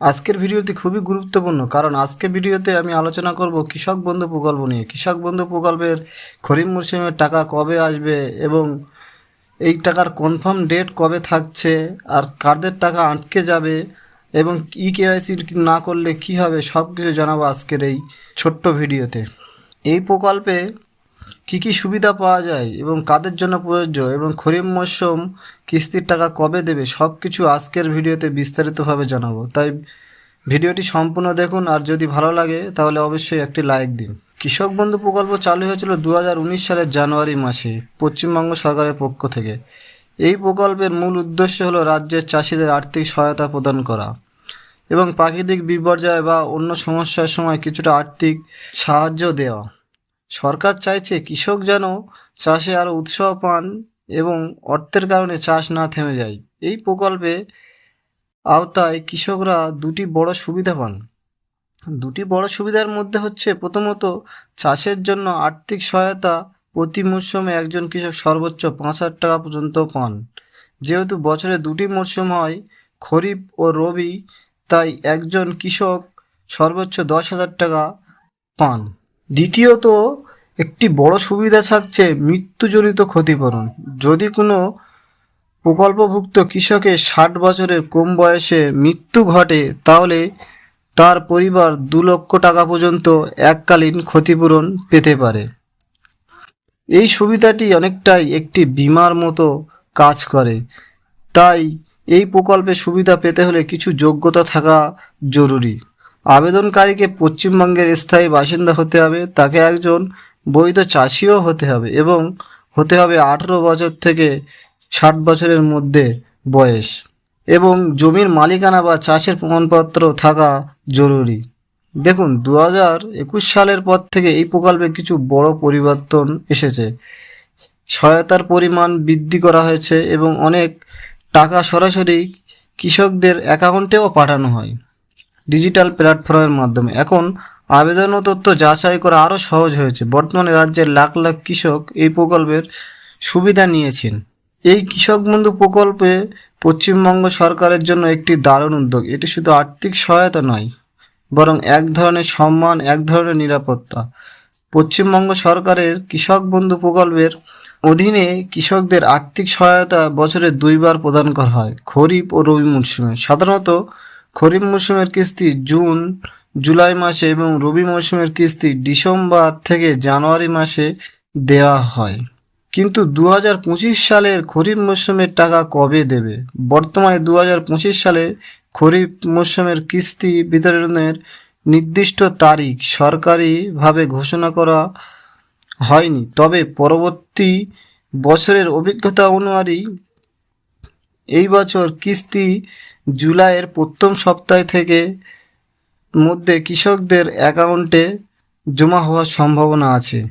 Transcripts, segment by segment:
আজকের ভিডিওটি খুবই গুরুত্বপূর্ণ, কারণ আজকের ভিডিওতে আমি আলোচনা করব কৃষক বন্ধু প্রকল্প নিয়ে। কৃষক বন্ধু প্রকল্পের খরিফ মরশুমের টাকা কবে আসবে এবং এই টাকার কনফার্ম ডেট কবে থাকছে, আর কাদের টাকা আটকে যাবে এবং ই কেওয়াইসি না করলে কি হবে সব কিছু জানাব আজকের এই ছোট্ট ভিডিওতে। এই প্রকল্পে কি কি সুবিধা পাওয়া যায় এবং কাদের জন্য প্রযোজ্য এবং খরিফ মরশুম কিস্তির টাকা কবে দেবে সব কিছু আজকের ভিডিওতে বিস্তারিতভাবে জানাব। তাই ভিডিওটি সম্পূর্ণ দেখুন আর যদি ভালো লাগে তাহলে অবশ্যই একটি লাইক দিন। কৃষক বন্ধু প্রকল্প চালু হয়েছিল দু হাজার উনিশ সালের জানুয়ারি মাসে পশ্চিমবঙ্গ সরকারের পক্ষ থেকে। এই প্রকল্পের মূল উদ্দেশ্য হলো রাজ্যের চাষিদের আর্থিক সহায়তা প্রদান করা এবং প্রাকৃতিক বিপর্যয় বা অন্য সমস্যার সময় কিছুটা আর্থিক সাহায্য দেওয়া। সরকার চাইছে কৃষক যেন চাষে আরও উৎসাহ পান এবং অর্থের কারণে চাষ না থেমে যায়। এই প্রকল্পে আওতায় কৃষকরা দুটি বড় সুবিধা পান। দুটি বড় সুবিধার মধ্যে হচ্ছে প্রথমত চাষের জন্য আর্থিক সহায়তা প্রতি মরশুমে একজন কৃষক সর্বোচ্চ পাঁচ হাজার টাকা পর্যন্ত পান। যেহেতু বছরে দুটি মরশুম হয়, খরিফ ও রবি, তাই একজন কৃষক সর্বোচ্চ দশ হাজার টাকা পান। দ্বিতীয়ত, একটি বড় সুবিধা থাকছে মৃত্যুজনিত ক্ষতিপূরণ। যদি কোনো প্রকল্পভুক্ত কৃষকের ষাট বছরের কম বয়সে মৃত্যু ঘটে, তাহলে তার পরিবার দু লক্ষ টাকা পর্যন্ত এককালীন ক্ষতিপূরণ পেতে পারে। এই সুবিধাটি অনেকটাই একটি বিমার মতো কাজ করে। তাই এই প্রকল্পে সুবিধা পেতে হলে কিছু যোগ্যতা থাকা জরুরি। আবেদনকারীকে পশ্চিমবঙ্গের স্থায়ী বাসিন্দা হতে হবে, তাকে একজন বৈধ চাষিও হতে হবে এবং হতে হবে আঠেরো বছর থেকে ষাট বছরের মধ্যে বয়স এবং জমির মালিকানা বা চাষের প্রমাণপত্র থাকা জরুরি। দেখুন দু হাজার একুশ সালের পর থেকে এই প্রকল্পে কিছু বড় পরিবর্তন এসেছে। সহায়তার পরিমাণ বৃদ্ধি করা হয়েছে এবং অনেক টাকা সরাসরি কৃষকদের অ্যাকাউন্টেও পাঠানো হয়। ডিজিটাল প্ল্যাটফর্মের মাধ্যমে। এখন আবেদন ও তথ্য যাচাই করা আরও সহজ হয়েছে। বর্তমানে রাজ্যের লাখ লাখ কৃষক এই প্রকল্পের সুবিধা নিয়েছেন। এই কৃষক বন্ধু প্রকল্পে পশ্চিমবঙ্গ সরকারের জন্য একটি দারুণ উদ্যোগ। এটি শুধু আর্থিক সহায়তা নয়, বরং এক ধরনের সম্মান, এক ধরনের নিরাপত্তা। পশ্চিমবঙ্গ সরকারের কৃষক বন্ধু প্রকল্পের অধীনে কৃষকদের আর্থিক সহায়তা বছরে দুইবার প্রদান করা হয়। খরিফ ও রবি মরশুমে সাধারণত খরিফ মরশুমের কিস্তি জুন, জুলাই মাসে এবং রবি মরশুমের কিস্তি ডিসেম্বর থেকে জানুয়ারি মাসে দেওয়া হয়। কিন্তু দু হাজার পঁচিশ সালের খরিফ মরশুমের টাকা কবে দেবে? বর্তমানে দু হাজার পঁচিশ সালে খরিফ মরশুমের কিস্তি বিতরণের নির্দিষ্ট তারিখ সরকারিভাবে ঘোষণা করা হয়নি। তবে পরবর্তী বছরের অভিজ্ঞতা অনুযায়ী এই বছর কিস্তি জুলাইয়ের প্রথম সপ্তাহ থেকে মধ্যে কৃষকদের অ্যাকাউন্টে জমা হওয়ার সম্ভাবনা আছে।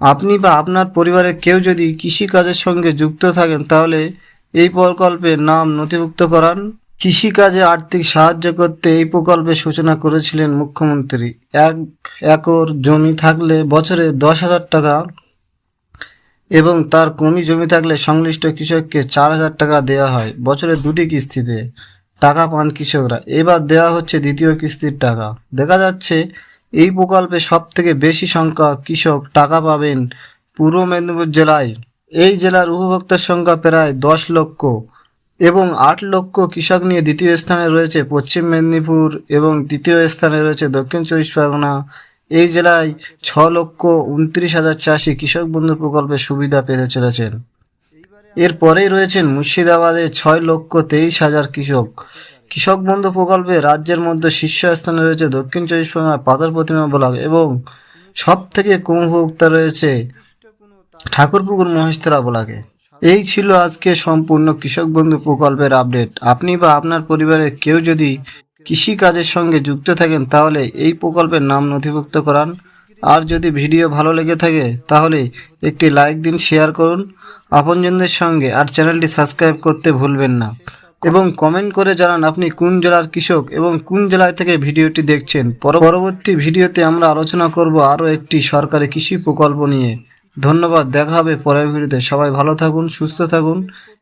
আপনি বা আপনার পরিবারের কেউ যদি কৃষিকাজের সঙ্গে যুক্ত থাকেন, তাহলে এই প্রকল্পের নাম নথিভুক্ত করান। কৃষিকাজে আর্থিক সাহায্য করতে এই প্রকল্পের সূচনা করেছিলেন মুখ্যমন্ত্রী। এক একর জমি থাকলে বছরে দশ হাজার টাকা এবং তার কমি জমি থাকলে সংশ্লিষ্ট কৃষককে চার হাজার টাকা দেওয়া হয়। বছরে দুটি কিস্তিতে টাকা পান কৃষকরা। এবার দেওয়া হচ্ছে দ্বিতীয় কিস্তির টাকা। দেখা যাচ্ছে, এই প্রকল্পে সব থেকে বেশি সংখ্যা কৃষক টাকা পাবেন পূর্ব মেদিনীপুর জেলায়। এই জেলার উপভোক্তার সংখ্যা প্রায় দশ লক্ষ এবং আট লক্ষ কৃষক নিয়ে দ্বিতীয় স্থানে রয়েছে পশ্চিম মেদিনীপুর এবং তৃতীয় স্থানে রয়েছে দক্ষিণ চব্বিশ পরগনা এই জেলায় ছ লক্ষ উনত্রিশ হাজার চাষি কৃষক বন্ধু প্রকল্পের সুবিধা পেতে চলেছেন। এরপরেই রয়েছেন মুর্শিদাবাদে ছয় লক্ষ তেইশ হাজার কৃষক। কৃষক বন্ধু প্রকল্পে রাজ্যের মধ্যে শীর্ষস্থানে রয়েছে দক্ষিণ চব্বিশ পরগনা পাথর প্রতিমা ব্লক এবং সব থেকে কম উপভোক্তা রয়েছে ঠাকুরপুকুর মহেশতলা ব্লকে। এই ছিল আজকে সম্পূর্ণ কৃষক বন্ধু প্রকল্পের আপডেট। আপনি বা আপনার পরিবারের কেউ যদি কৃষি কাজের সঙ্গে যুক্ত থাকেন, তাহলে এই প্রকল্পের নাম নথিভুক্ত করান। আর যদি ভিডিও ভালো লেগে থাকে, তাহলে একটি লাইক দিন, শেয়ার করুন। আপনজনদের সঙ্গে আর চ্যানেলটি সাবস্ক্রাইব করতে ভুলবেন না। এবং কমেন্ট করে জানান আপনি কোন জেলার কৃষক এবং কোন জেলায় থেকে ভিডিওটি দেখছেন। পর- পরবর্তী ভিডিওতে আমরা আলোচনা করব আরও একটি সরকারি কৃষি প্রকল্প নিয়ে। ধন্যবাদ, দেখা হবে পরের ভিডিওতে। সবাই ভালো থাকুন, সুস্থ থাকুন।